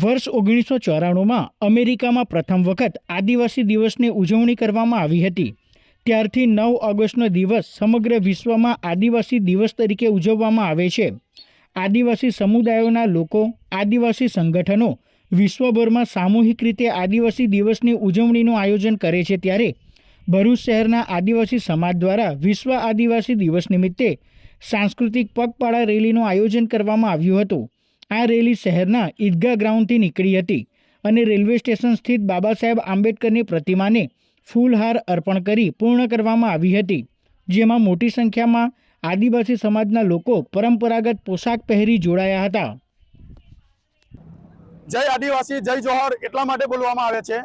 વર્ષ ઓગણીસો ચોરાણુંમાં અમેરિકામાં પ્રથમ વખત આદિવાસી દિવસની ઉજવણી કરવામાં આવી હતી. ત્યારથી નવ ઓગસ્ટનો દિવસ સમગ્ર વિશ્વમાં આદિવાસી દિવસ તરીકે ઉજવવામાં આવે છે. આદિવાસી સમુદાયોના લોકો, આદિવાસી સંગઠનો વિશ્વભરમાં સામૂહિક રીતે આદિવાસી દિવસની ઉજવણીનું આયોજન કરે છે ત્યારે ભરૂચ શહેરના આદિવાસી સમાજ દ્વારા વિશ્વ આદિવાસી દિવસ નિમિત્તે સાંસ્કૃતિક પગપાળા રેલીનું આયોજન કરવામાં આવ્યું હતું. આ રેલી શહેરના ઈદગાહ ગ્રાઉન્ડથી નીકળી હતી અને રેલવે સ્ટેશન સ્થિત બાબા સાહેબ આંબેડકરની પ્રતિમાને ફૂલહાર અર્પણ કરી પૂર્ણ કરવામાં આવી હતી. જેમાં મોટી સંખ્યામાં આદિવાસી સમાજના લોકો પરંપરાગત પોશાક પહેરી જોડાયા હતા. જય આદિવાસી, જય જોહર એટલા માટે બોલવામાં આવે છે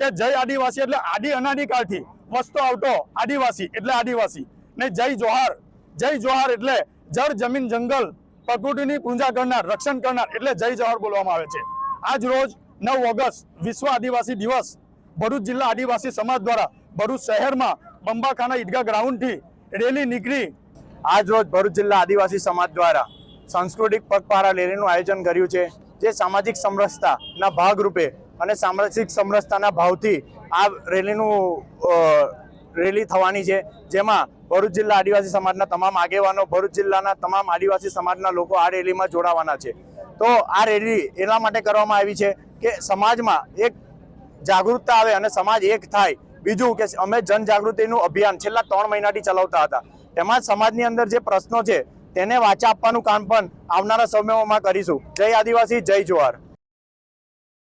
કે જય આદિવાસી એટલે આદિ અનાદિ કાળથી વસતો આવતો આદિવાસી એટલે આદિવાસી. ને જય જોહાર જય જોહાર એટલે જળ જમીન જંગલ પ્રકૃતિની પૂજા કરનાર, રક્ષણ કરનાર એટલે જય જવાહર બોલવામાં આવે છે. આજ રોજ નવ ઓગસ્ટ, વિશ્વ આદિવાસી દિવસ. ભરૂચ જિલ્લા આદિવાસી સમાજ દ્વારા ભરૂચ શહેરમાં બંબાખાના ઈદગાહ ગ્રાઉન્ડથી રેલી નીકળી. આજ રોજ ભરૂચ જિલ્લા આદિવાસી સમાજ દ્વારા સાંસ્કૃતિક પગપારા રેલીનું આયોજન કર્યું છે, જે સામાજિક સમરસતાના ભાગરૂપે અને સામાજિક સમરસતાના ભાવથી આ રેલીનું રેલી થવાની છે, જેમાં ભરૂચ જિલ્લા આદિવાસી સમાજના તમામ આગેવાનો ભરૂચ જિલ્લાના તમામ આદિવાસી સમાજના લોકો આ રેલીમાં જોડાવાના છે. તો આ રેલી એના માટે કરવામાં આવી છે કે સમાજમાં એક જાગૃતતા આવે અને સમાજ એક થાય. બીજું કે અમે જનજાગૃતિનું અભિયાન છેલ્લા ત્રણ મહિનાથી ચલાવતા હતા. તેમાં સમાજની અંદર જે પ્રશ્નો છે, તેને વાચા આપવાનું કામ પણ આવનારા સમયોમાં કરીશું. જય આદિવાસી, જય જોહાર